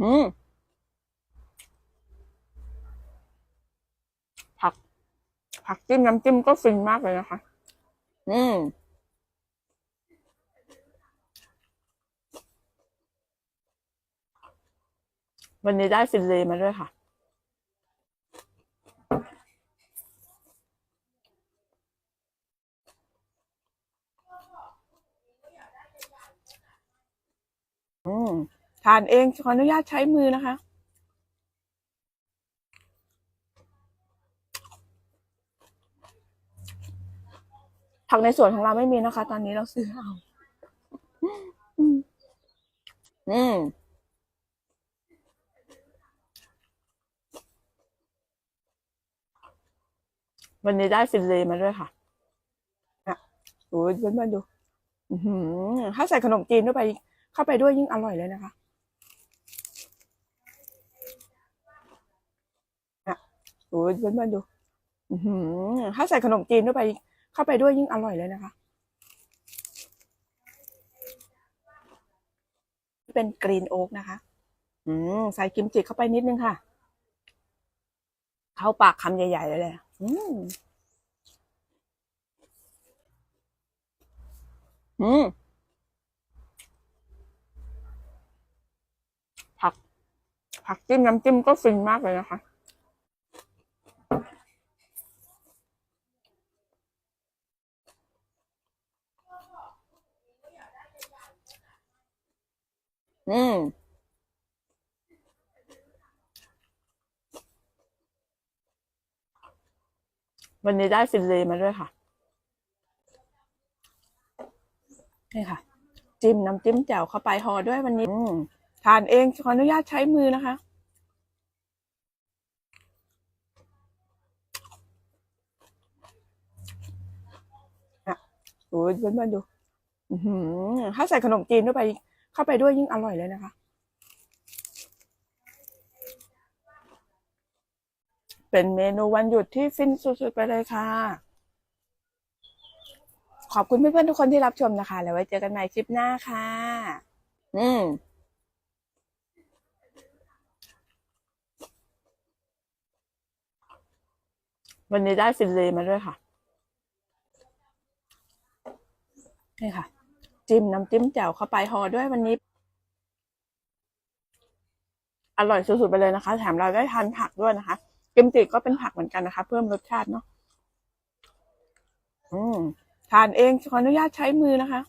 อืมผัก ผักจิ้มน้ำจิ้มก็ฟินมากเลยนะคะ อืมวันนี้ได้ฟินเลยมาด้วยค่ะ อืม ทานเองขออนุญาตใช้มือนะคะ ผักในสวนของเราไม่มีนะคะ ตอนนี้เราซื้อเอาอืมอืมวันนี้ได้ฟินเลย์มาด้วยค่ะอะโอ้ยเพื่อนๆดูอือหือถ้าใส่ขนมจีนเข้าไป เข้าไปด้วยยิ่งอร่อยเลยนะคะอ่ะโอ้ยเพื่อนๆดูถ้าใส่ขนมจีนเข้าไป เข้าไปด้วยยิ่งอร่อยเลยนะคะ เป็นกรีนโอ๊กนะคะ อืมใส่กิมจิเข้าไปนิดนึงค่ะ เข้าปากคำใหญ่ๆเลยเลยอืมอืมผัก ผักจิ้มน้ำจิ้มก็ฟินมากเลยนะคะ อืมวันนี้ได้ฟินเลมาด้วยค่ะ นี่ค่ะ จิ้มน้ำจิ้มแจ่วเข้าไปห่อด้วยวันนี้ทานเองขออนุญาตใช้มือนะคะ อะโอ้ยเพื่อนๆดูห้าใส่ขนมจีนเข้าไป เข้าไปด้วยยิ่งอร่อยเลยนะคะ เป็นเมนูวันหยุดที่ฟินสุดๆไปเลยค่ะ ขอบคุณเพื่อนๆทุกคนที่รับชมนะคะ แล้วไว้เจอกันใหม่คลิปหน้าค่ะ อืมวันนี้ได้ฟินเลย์มาด้วยค่ะ นี่ค่ะ จิ้มน้ำจิ้มแจ่วเข้าไปห่อด้วยวันนี้ อร่อยสุดๆไปเลยนะคะ แถมเราได้ทานผักด้วยนะคะกิมจิก็เป็นผักเหมือนกันนะคะ เพิ่มรสชาติเนาะอืมทานเองขออนุญาตใช้มือนะคะ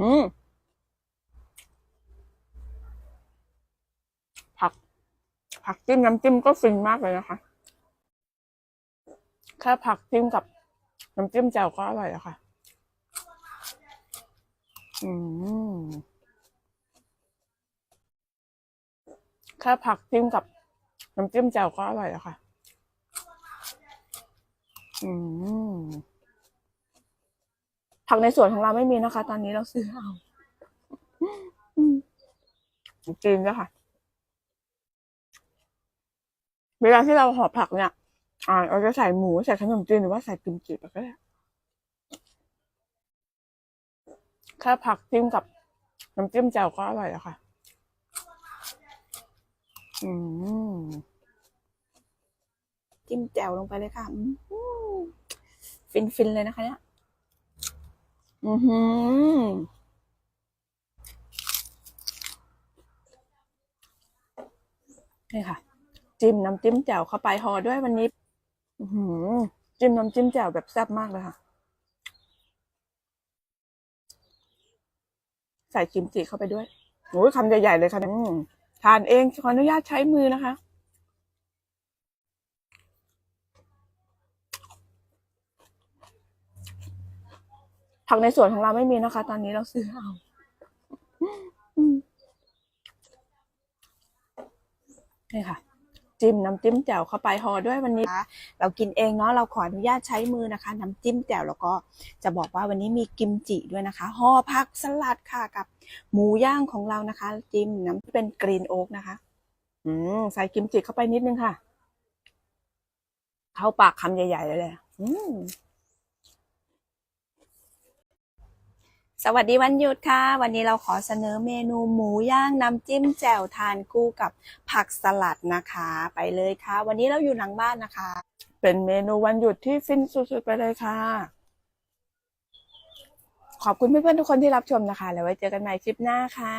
อืม ผัก ผักจิ้มน้ำจิ้มก็ฟินมากเลยนะคะ แค่ผักจิ้มกับน้ำจิ้มแจ่วก็อร่อยแล้วค่ะ อืมแค่ผักจิ้มกับน้ำจิ้มแจ่วก็อร่อยแล้วค่ะ อืม ผักในสวนของเราไม่มีนะคะ ตอนนี้เราซื้อเอาอืมจีนด้วยค่ะ เวลาที่เราห่อผักเนี่ย อ่าเราจะใส่หมูใส่ขนมจีนหรือว่าใส่กิมจิไปก็ได้แค่ผักจิ้มกับน้ำจิ้มแจ่วก็อร่อยแล้วค่ะ อืม จิ้มแจ่วลงไปเลยค่ะฟินฟินๆเลยนะคะ เนี่ย อือหือนี่ค่ะ จิ้มน้ำจิ้มแจ่วเข้าไปห่อด้วยวันนี้อืจิ้มน้ำจิ้มแจ่วแบบแซ่บมากเลยค่ะ ใส่กิมจิเข้าไปด้วยโอ้ยคำใหญ่ๆเลยค่ะทานเองขออนุญาตใช้มือนะคะผักในสวนของเราไม่มีนะคะ ตอนนี้เราซื้อเอาอนี่ค่ะ จิ้มน้ำจิ้มแจ่วเข้าไปห่อด้วยวันนี้เรากินเองเนาะเราขออนุญาตใช้มือนะคะ น้ำจิ้มแจ่วแล้วก็จะบอกว่าวันนี้มีกิมจิด้วยนะคะห่อผักสลัดค่ะกับ หมูย่างของเรานะคะ จิ้มน้ำเป็นกรีนโอ๊กนะคะ อืมใส่กิมจิเข้าไปนิดนึงค่ะ เข้าปากคำใหญ่ๆเลยเลยอืม สวัสดีวันหยุดค่ะ วันนี้เราขอเสนอเมนูหมูย่างน้ำจิ้มแจ่วทานคู่กับผักสลัดนะคะ ไปเลยค่ะ วันนี้เราอยู่หลังบ้านนะคะ เป็นเมนูวันหยุดที่ฟินสุดๆไปเลยค่ะ ขอบคุณเพื่อนๆทุกคนที่รับชมนะคะ แล้วไว้เจอกันใหม่คลิปหน้าค่ะ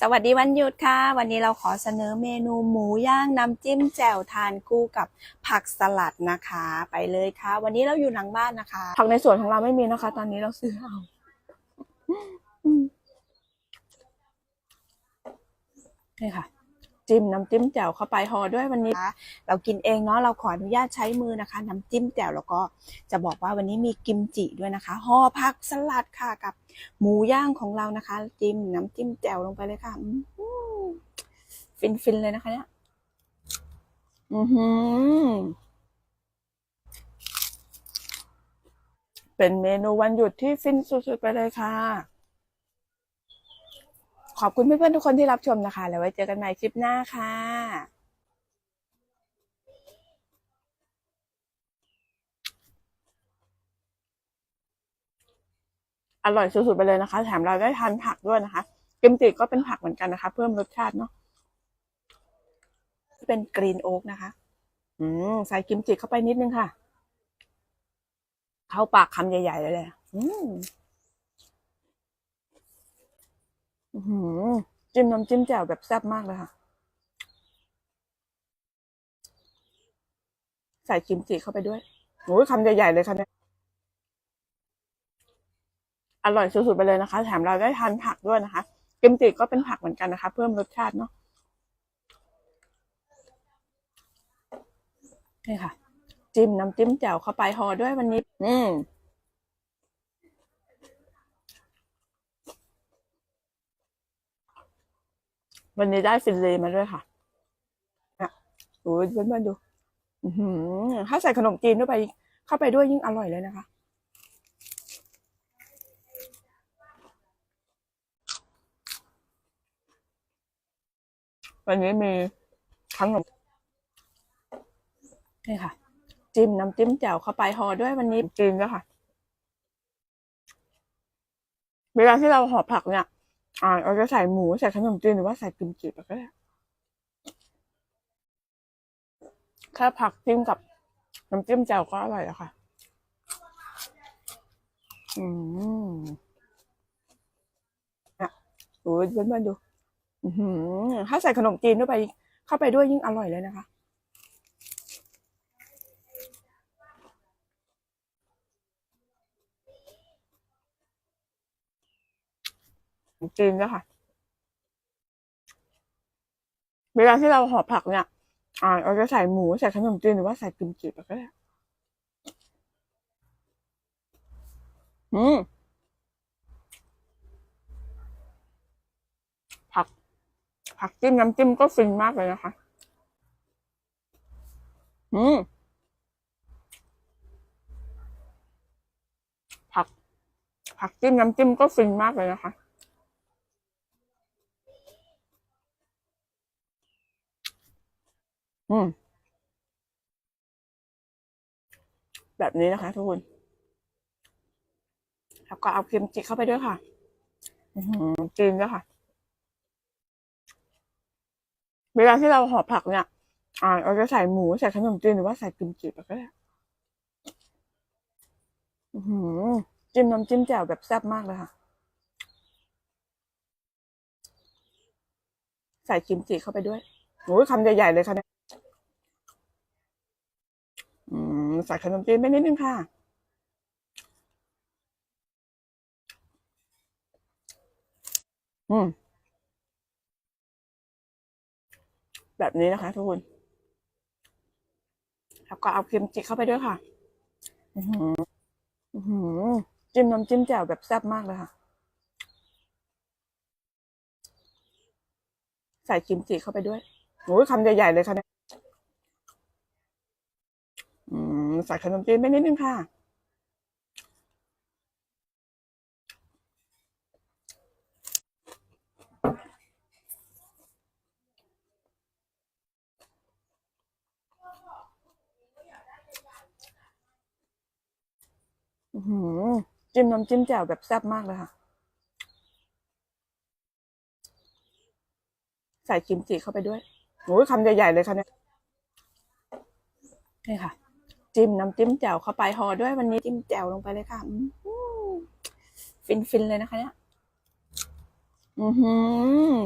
สวัสดีวันหยุดค่ะ วันนี้เราขอเสนอเมนูหมูย่างน้ำจิ้มแจ่วทานคู่กับผักสลัดนะคะ ไปเลยค่ะ วันนี้เราอยู่หลังบ้านนะคะผักในสวนของเราไม่มีนะคะ ตอนนี้เราซื้อเอาอืมนี่ค่ะ จิ้มน้ำจิ้มแจ่วเข้าไปห่อด้วยวันนี้เรากินเองเนาะเราขออนุญาตใช้มือนะคะ น้ำจิ้มแจ่วแล้วก็จะบอกว่าวันนี้มีกิมจิด้วยนะคะห่อผักสลัดค่ะกับ หมูย่างของเรานะคะ จิ้มน้ำจิ้มแจ่วลงไปเลยค่ะฟินฟินๆเลยนะคะ เนี่ยอือหือเป็นเมนูวันหยุดที่ฟินสุดๆไปเลยค่ะ อบคุณเพื่อนๆทุกคนที่รับชมนะคะ แล้วไว้เจอกันใหม่คลิปหน้าค่ะอร่อยสุดๆไปเลยนะคะ แถมเราได้ทานผักด้วยนะคะกิมจิก็เป็นผักเหมือนกันนะคะ เพิ่มรสชาติเนาะเป็นกรีนโอ๊กนะคะ อืมใส่กิมจิเข้าไปนิดนึงค่ะ เข้าปากคำใหญ่ๆเลยเลยอืมอื้อหือ จิ้มน้ำจิ้มแจ่วแบบแซ่บมากเลยค่ะ ใส่กิมจิเข้าไปด้วยโอ้ยคำใหญ่ ๆ เลยค่ะเนี่ยอร่อยสุดๆไปเลยนะคะ แถมเราได้ทานผักด้วยนะคะกิมจิก็เป็นผักเหมือนกันนะคะ เพิ่มรสชาติเนาะนี่ค่ะ จิ้มน้ำจิ้มแจ่วเข้าไปห่อด้วยวันนี้ อืม วันนี้ได้ฟินเลย์มาด้วยค่ะอะโอ้ยเพื่อนๆดูอือหือถ้าใส่ขนมจีนด้วยไป เข้าไปด้วยยิ่งอร่อยเลยนะคะ วันนี้มีขนมนี่ค่ะ จิ้มน้ำจิ้มแจ่วเข้าไปห่อด้วยวันนี้จีนแล้วค่ะ เวลาที่เราห่อผักเนี่ย อ่าเราจะใส่หมูใส่ขนมจีนหรือว่าใส่กิมจิก็ได้แค่ผักจิ้มกับน้ำจิ้มแจ่วก็อร่อยแล้วค่ะ อืมอะโอ้ยเพื่อนๆดูอือหือถ้าใส่ขนมจีนด้วยไป เข้าไปด้วยยิ่งอร่อยเลยนะคะ จีนแล้วค่ะ เวลาที่เราห่อผักเนี่ย อ่าเราจะใส่หมูใส่ขนมจีนหรือว่าใส่กิมจิก็ได้อืมผัก ผักจิ้มน้ำจิ้มก็ฟินมากเลยนะคะ อืมผัก ผักจิ้มน้ำจิ้มก็ฟินมากเลยนะคะ อืม แบบนี้นะคะ ทุกคนแล้วก็เอาเค็มจิเข้าไปด้วยค่ะจีนแล้วค่ะ เวลาที่เราห่อผักเนี่ย อ่าเราจะใส่หมูใส่ขนมจีนหรือว่าใส่กิมจิก็ได้หือจิ้มน้ำจิ้มแจ่วแบบแซ่บมากเลยค่ะ ใส่กิมจิเข้าไปด้วยโอ้ยคำใหญ่ๆเลยค่ะเนี่ย อืม ใส่ขนมจีนไปนิดนึงค่ะ อืม แบบนี้นะคะทุกคนแล้วก็เอาเค็มจิเข้าไปด้วยค่ะ อือหืออื้อหือจิ้มน้ำจิ้มแจ่วแบบแซ่บมากเลยค่ะ ใส่กิมจิเข้าไปด้วยโอ้ยคำใหญ่ๆเลยค่ะเนี่ย อืม ใส่ขนมจีนไปนิดนึงค่ะ อื้อหือจิ้มน้ำจิ้มแจ่วแบบแซ่บมากเลยค่ะ ใส่กิมจิเข้าไปด้วยโอ้ยคำใหญ่ ๆ เลยค่ะเนี่ยนี่ค่ะ จิ้มน้ำจิ้มแจ่วเข้าไปห่อด้วยวันนี้จิ้มแจ่วลงไปเลยค่ะฟินฟินๆเลยนะคะเนี่ย อือหือ